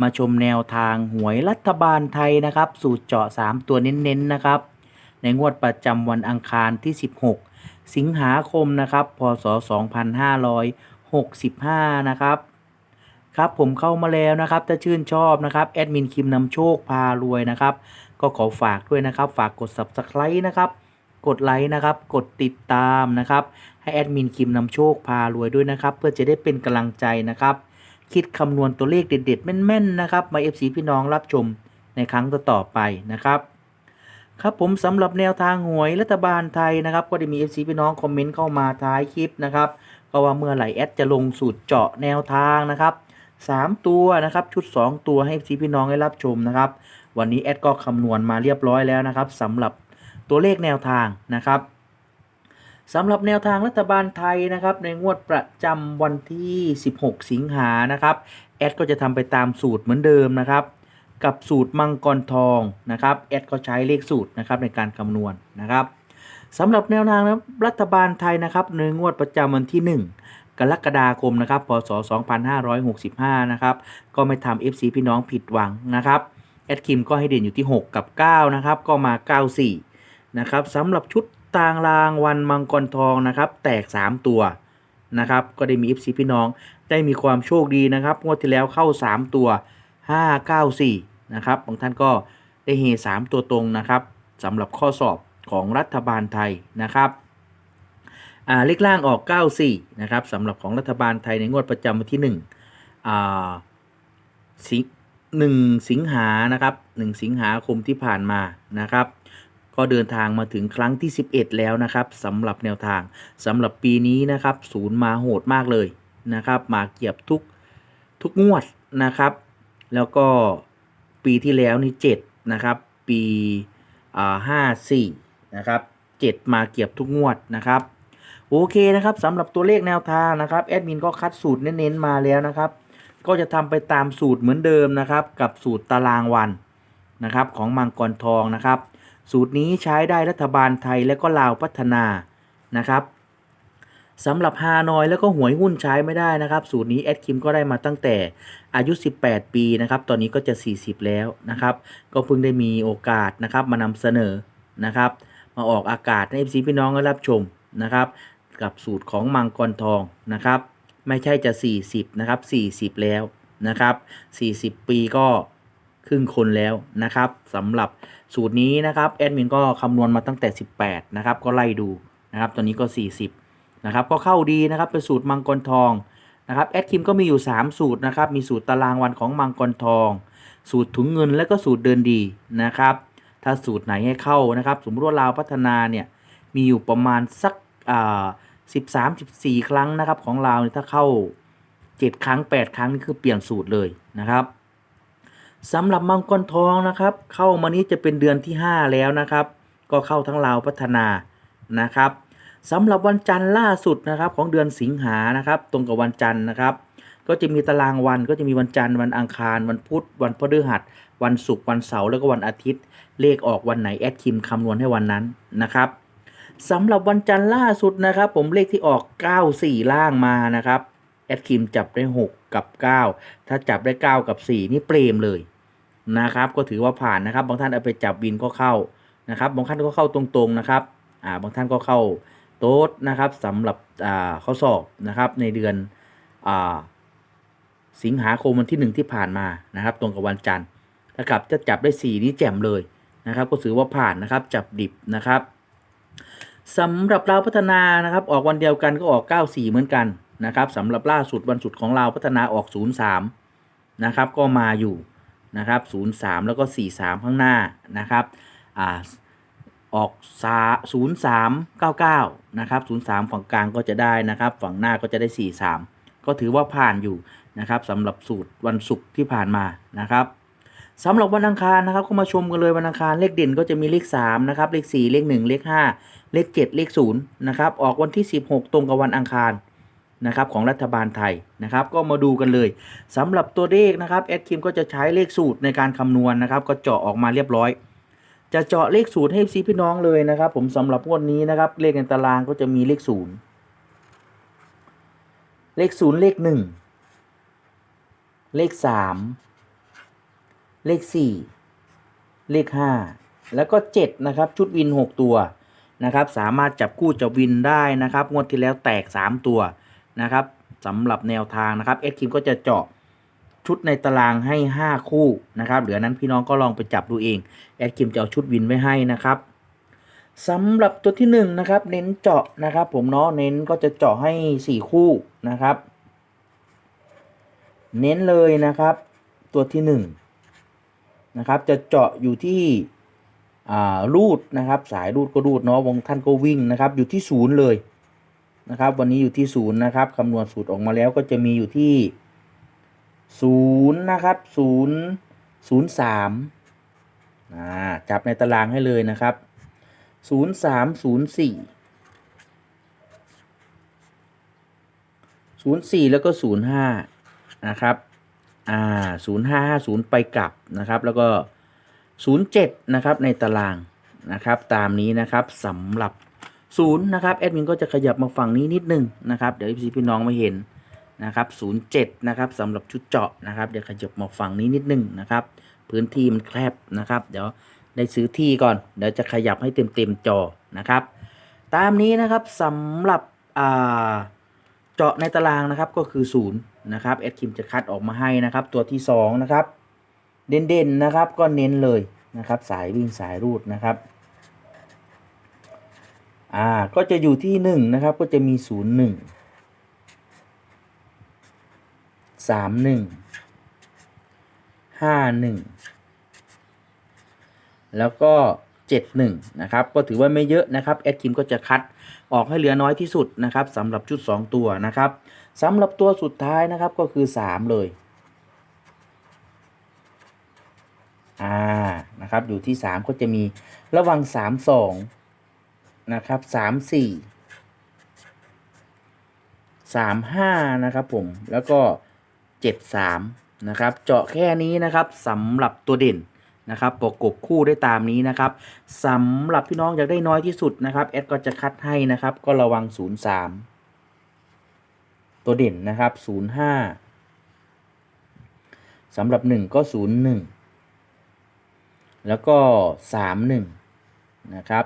มาชมแนวทางหวยรัฐบาลไทยนะครับ สูตรเจาะ 3 ตัวเน้นๆนะครับ ในงวดประจำวันอังคารที่ 16 สิงหาคมนะครับ พศ 2565 นะครับ ครับผมเข้ามาแล้วนะครับ ถ้าชื่นชอบนะครับแอดมินคิมนำโชคพารวยนะครับ ก็ขอฝากด้วยนะครับ ฝากกด subscribe นะครับ กดไลค์นะครับ กดติดตามนะครับ ให้แอดมินคิมนำโชคพารวยด้วยนะครับ เพื่อจะได้เป็นกำลังใจนะครับ คิดคำนวณตัวเลขเด็ดๆ แม่นๆ นะครับมา FC พี่น้องรับชมในครั้งต่อๆไปนะครับ ครับผมสำหรับแนวทางหวยรัฐบาลไทยนะครับ ก็ได้มี FC พี่น้องคอมเมนต์เข้ามาท้ายคลิปนะครับก็ว่าเมื่อไหร่แอดจะลงสูตรเจาะแนวทางนะครับ3 ตัวนะครับชุด 2 ตัวให้ FC พี่น้องได้รับชมนะครับ วันนี้แอดก็คำนวณมาเรียบร้อยแล้วนะครับสำหรับตัวเลขแนวทางนะครับ สำหรับแนวทางรัฐบาลไทยนะครับในงวดประจำวันที่ 16 สิงหานะครับแอดก็จะทำไปตามสูตรเหมือนเดิมนะครับ กับสูตรมังกรทองนะครับแอดก็ใช้เลขสูตรนะครับในการคำนวณนะครับสำหรับแนวทางรัฐบาลไทยนะครับในงวดประจำวันที่ 1 กรกฎาคมนะครับพศ 2565 นะครับก็ไม่ทำ FC พี่น้องผิดหวังนะครับแอดคิมก็ให้เด่นอยู่ที่ 6 กับ 9 นะครับ ก็มา 94 นะครับสำหรับชุด ตางรางวันมังกรทองนะครับ แตก 3 ตัวนะครับ ก็ได้มี FC พี่น้องได้มีความโชคดีนะครับงวดที่แล้วเข้า 3 ตัว 594 นะครับบางท่านก็ได้เฮ3ตัวตรงนะครับสำหรับข้อสอบของรัฐบาลไทยนะครับอ่าเลขล่างออก 94 นะครับสำหรับของรัฐบาลไทยในงวดประจำวันที่1อ่าสิหนึ่งสิงหานะครับ1สิงหาคมที่ผ่านมานะครับ ก็เดินทางมาถึงครั้งที่ 11 แล้วนะครับสำหรับแนวทางสำหรับปีนี้นะครับศูนย์มาโหดมากเลยนะครับ มาเกียบทุกทุกงวดนะครับ แล้วก็ปีที่แล้วนี่7นะครับ ปีอ่า54นะครับ7มาเกียบทุกงวดนะครับโอเคนะครับสำหรับตัวเลขแนวทางนะครับแอดมินก็คัดสูตรเน้นๆมาแล้วนะครับ ก็จะทำไปตามสูตรเหมือนเดิมนะครับ กับสูตรตารางวันนะครับ ของมังกรทองนะครับ สูตรนี้ใช้ได้รัฐบาลไทยและก็ลาวพัฒนานะครับสำหรับฮานอยแล้วก็หวยหุ้นใช้ไม่ได้นะครับ สูตรนี้แอดคิมก็ได้มาตั้งแต่อายุ 18 ปีนะครับ ตอนนี้ก็จะ 40 แล้วนะครับ ก็เพิ่งได้มีโอกาสนะครับมานำเสนอนะครับ มาออกอากาศให้พี่พี่น้องได้รับชมนะครับ กับสูตรของมังกรทองนะครับ ไม่ใช่จะ 40 นะครับ 40 แล้วนะครับ 40 ปีก็ ครึ่งคนแล้วนะครับสำหรับสูตรนี้นะครับแอดมินก็คำนวณมาตั้งแต่ 18 นะครับ ก็ไล่ดูนะครับ ตอนนี้ก็ 40 นะครับ ก็เข้าดีนะครับ เป็นสูตรมังกรทองนะครับแอดคิมก็มีอยู่ 3 สูตรนะครับ มีสูตรตารางวันของมังกรทอง สูตรถุงเงินและก็สูตรเดินดีนะครับ ถ้าสูตรไหนให้เข้านะครับ สมมติว่าลาวพัฒนาเนี่ยมีอยู่ประมาณสักอ่า13 14ครั้งนะครับ ของเราเนี่ยถ้าเข้า 7 ครั้ง 8 ครั้งนี่คือเปลี่ยนสูตรเลยนะครับ สำหรับมังกรทองนะครับ เข้ามานี้จะเป็นเดือนที่ 5 แล้วนะครับ ก็เข้าทั้งลาวพัฒนานะครับสำหรับวันจันทร์ล่าสุดนะครับของเดือนสิงหานะครับ ตรงกับวันจันทร์นะครับ ก็จะมีตารางวันก็จะมีวันจันทร์วันอังคาร วันพุธ วันพฤหัส วันศุกร์วันเสาร์แล้วก็วันอาทิตย์ เลขออกวันไหนแอดคิมคำนวณให้วันนั้นนะครับสำหรับวันจันทร์ล่าสุดนะครับ ผมเลขที่ออก 94 ล่างมานะครับแอดคิมจับได้ 6 กับ 9 ถ้าจับได้ 9 กับ 4 นี่เปรมเลย นะครับ ก็ถือว่าผ่านนะครับ บางท่านเอาไปจับวินก็เข้านะครับ บางท่านก็เข้าตรงๆนะครับอ่าบางท่านก็เข้าโต๊ดนะครับสำหรับอ่าข้อสอบนะครับ ในเดือนอ่าสิงหาคมวันที่ 1 ที่ผ่านมานะครับ ตรงกับวันจันทร์นะครับจะจับได้ 4 นี้แจ่มเลยนะครับ ก็ถือว่าผ่านนะครับจับดิบนะครับสำหรับเราพัฒนานะครับ ออกวันเดียวกันก็ออก 94 เหมือนกันนะครับสำหรับล่าสุดวันสุดของเราพัฒนาออก 03 นะครับ ก็มาอยู่ นะครับ03 แล้วก็ 43 ข้างหน้านะครับอ่าออก0399นะครับ03 ฝั่งกลางก็จะได้นะครับ ฝั่งหน้าก็จะได้ 43 ก็ถือว่าผ่านอยู่นะครับสำหรับสูตรวันศุกร์ที่ผ่านมานะครับสำหรับวันอังคารนะครับก็มาชมกันเลยวันอังคารเลขเด่นก็จะมีเลข3นะครับเลข 4 เลข 1 เลข 5 เลข 7 เลข0นะครับออกวันที่ 16 ตรงกับวันอังคาร นะครับของรัฐบาลไทยนะครับก็มาดูกันเลยสำหรับตัวเลขนะครับแอดคิมก็จะใช้เลขสูตรในการคำนวณนะครับ ก็เจาะออกมาเรียบร้อย จะเจาะเลขสูตรให้ซีพี่น้องเลยนะครับ ผมสำหรับงวดนี้นะครับ เลขในตารางก็จะมีเลขศูนย์เลขศูนย์เลขหนึ่งเลขสามเลขสี่เลขห้าแล้วก็เจ็ดนะครับ ชุดวินหกตัวนะครับ สามารถจับคู่จับวินได้นะครับ งวดที่แล้วแตกสามตัว นะครับสำหรับแนวทางนะครับเอ็ดคิมก็จะเจาะชุดในตารางให้ 5 คู่นะครับเหลือนั้นพี่น้องก็ลองไปจับดูเองแอดคิมจะเอาชุดวินไว้ให้นะครับสำหรับตัวที่1นงนะครับเน้นเจาะนะครับผมเนาะเน้นก็จะเจาะให้ 4 คู่นะครับ เน้นเลยนะครับตัวที่1นงนะครับจะเจาะอยู่ที่รูดนะครับสายรูดก็รูดเนาะวงท่านก็วิ่งนะครับอยู่ที่ศูนย์เลย นะครับ วันนี้อยู่ที่ศูนย์นะครับคำนวณสูตรออกมาแล้วก็จะมีอยู่ที่ศูนย์นะครับศูนย์ศูนย์สามอ่าจับในตารางให้เลยนะครับศูนย์สามศูนย์สี่ศูนย์สี่แล้วก็ศูนย์ห้านะครับอ่าศูนย์ห้าห้าศูนย์ไปกลับนะครับ แล้วก็ศูนย์เจ็ดนะครับในตารางนะครับ ตามนี้นะครับสำหรับ ศูนย์นะครับแอดมินก็จะขยับมาฝั่งนี้นิดนึงนะครับเดี๋ยวพี่พี่น้องไม่เห็นนะครับศูนย์เจ็ดนะครับสำหรับชุดเจาะนะครับเดี๋ยวขยับมาฝั่งนี้นิดนึงนะครับ พื้นที่มันแคบนะครับ เดี๋ยวได้ซื้อที่ก่อนเดี๋ยวจะขยับให้เต็มเต็มจอนะครับ ตามนี้นะครับสำหรับอ่าเจาะในตารางนะครับก็คือศูนย์นะครับแอดคิมจะคัดออกมาให้นะครับ ตัวที่สองนะครับ เด่นๆนะครับก็เน้นเลยนะครับ สายวิ่งสายรูดนะครับ อ่าก็จะอยู่ที่หนึ่งนะครับก็จะมีศูนย์หนึ่งสามหนึ่งห้าหนึ่งแล้วก็เจ็ดหนึ่งนะครับ ก็ถือว่าไม่เยอะนะครับแอดคิมก็จะคัดออกให้เหลือน้อยที่สุดนะครับสำหรับชุด 2 ตัวนะครับสำหรับตัวสุดท้ายนะครับก็คือ 3 เลยอ่านะครับอยู่ที่ 3 ก็จะมีระหวัง 3 2 นะครับ3 4 3 5นะครับผมแล้วก็7 3นะครับ เจาะแค่นี้นะครับสำหรับตัวเด่นนะครับประกบคู่ได้ตามนี้นะครับสำหรับพี่น้องอยากได้น้อยที่สุดนะครับแอดก็จะคัดให้นะครับ ก็ระวัง 0 3 ตัวเด่นนะครับ 0 5สำหรับ 1 ก็ 0 1 แล้วก็สามหนึ่งนะครับ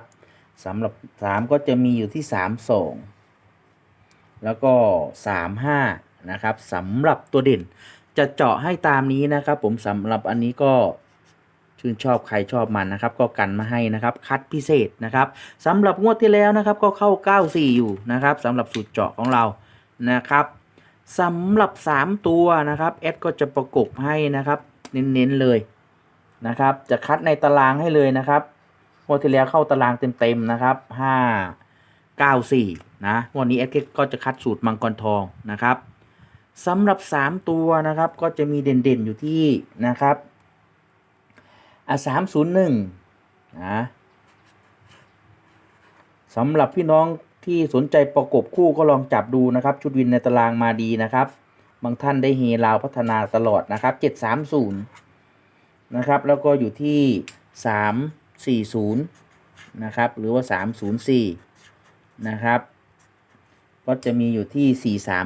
สำหรับสามก็จะมีอยู่ที่สามสองแล้วก็สามห้านะครับสำหรับตัวเด่นจะเจาะให้ตามนี้นะครับ ผมสำหรับอันนี้ก็ชื่นชอบใครชอบมันนะครับ ก็กันมาให้นะครับ คัดพิเศษนะครับสำหรับงวดที่แล้วนะครับ ก็เข้า 94 อยู่นะครับสำหรับสูตรเจาะของเรานะครับสำหรับ 3 ตัวนะครับแอดก็จะประกบให้นะครับ เน้นๆเลยนะครับ จะคัดในตารางให้เลยนะครับ งวดที่แล้วเข้าตารางเต็มๆนะครับห้าเก้าสี่นะวันนี้เอสก็จะคัดสูตรมังกรทองนะครับสำหรับ 3 ตัวนะครับก็จะมีเด่นๆอยู่ที่นะครับอะสามศูนย์หนึ่งนะสำหรับพี่น้องที่สนใจประกบคู่ก็ลองจับดูนะครับ ชุดวินในตารางมาดีนะครับ บางท่านได้เฮลาวพัฒนาตลอดนะครับเจ็ดสามศูนย์นะครับ แล้วก็อยู่ที่ 40 นะครับ หรือว่า 304 นะครับ ก็จะมีอยู่ที่ 431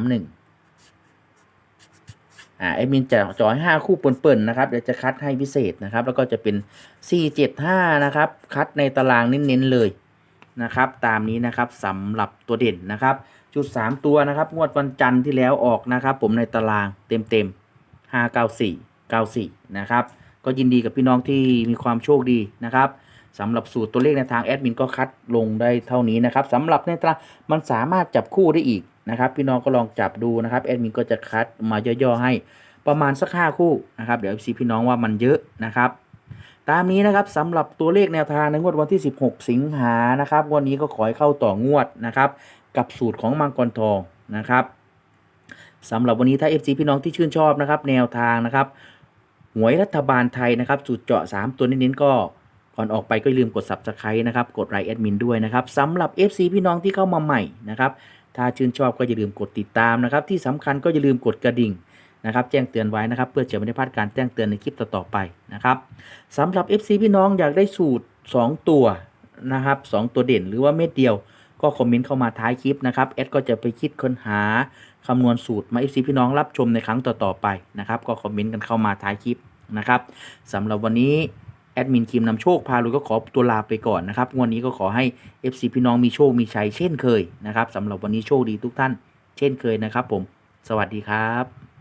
อ่าไอมินจะจอย5คู่เปิ่นๆนะครับ เดี๋ยวจะคัดให้พิเศษนะครับ แล้วก็จะเป็น 475 นะครับ คัดในตารางเน้นๆเลยนะครับ ตามนี้นะครับสำหรับตัวเด่นนะครับ จุด 3 ตัวนะครับ งวดวันจันทร์ที่แล้วออกนะครับ ผมในตารางเต็มๆ594 94 นะครับ ก็ยินดีกับพี่น้องที่มีความโชคดีนะครับสำหรับสูตรตัวเลขในทางแอดมินก็คัดลงได้เท่านี้นะครับสำหรับในตรามันสามารถจับคู่ได้อีกนะครับ พี่น้องก็ลองจับดูนะครับแอดมินก็จะคัดมาย่อๆให้ประมาณสัก5คู่นะครับ เดี๋ยวซีพี่น้องว่ามันเยอะนะครับ ตามนี้นะครับสำหรับตัวเลขแนวทางในงวดวันที่ 16 สิงหานะครับวันนี้ก็ขอให้เข้าต่องวดนะครับ กับสูตรของมังกรทองนะครับสำหรับวันนี้ถ้า FC พี่น้องที่ชื่นชอบนะครับ แนวทางนะครับ หวยรัฐบาลไทยนะครับสูตรเจาะ 3 ตัวเน้นๆก็ก่อนออกไปก็อย่าลืมกด subscribe นะครับ กดไลค์แอดมินด้วยนะครับสำหรับ FC พี่น้องที่เข้ามาใหม่นะครับ ถ้าชื่นชอบก็อย่าลืมกดติดตามนะครับ ที่สำคัญก็อย่าลืมกดกระดิ่งนะครับ แจ้งเตือนไว้นะครับ เพื่อจะไม่ได้พลาดการแจ้งเตือนในคลิปต่อๆไปนะครับสำหรับ FC พี่น้องอยากได้สูตร 2 ตัวนะครับ2ตัวเด่นหรือว่าเม็ดเดียว ก็คอมเมนต์เข้ามาท้ายคลิปนะครับแอดก็จะไปคิดค้นหาคำนวณสูตรมา FC พี่น้องรับชมในครั้งต่อๆไปนะครับก็คอมเมนต์กันเข้ามาท้ายคลิปนะครับสำหรับวันนี้แอดมินคิมนำโชคพาลุยก็ขอตัวลาไปก่อนนะครับวันนี้ก็ขอให้ FC พี่น้องมีโชคมีชัยเช่นเคยนะครับสำหรับวันนี้โชคดีทุกท่าน เช่นเคยนะครับ ผม สวัสดีครับ